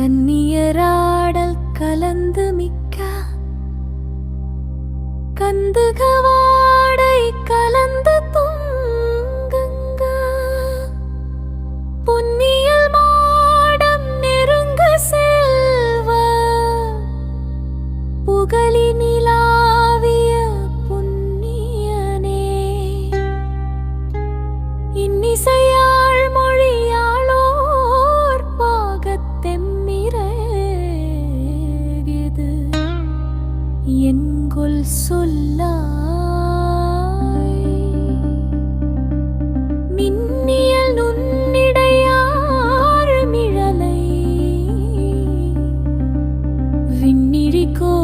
கன்னியராடல் கலந்து மிக்க கந்துகவாடை கலந்து துங்குங்க. பொன்னியல் மாடம் நெருங்க செல்வ. புகழி நிலாவிய புண்ணியனே. இன்னிசையா என்கொல் சொல்லா மின்னியல் நுண்ணிடையாறு மிழலை. விண்ணிரிக்கோ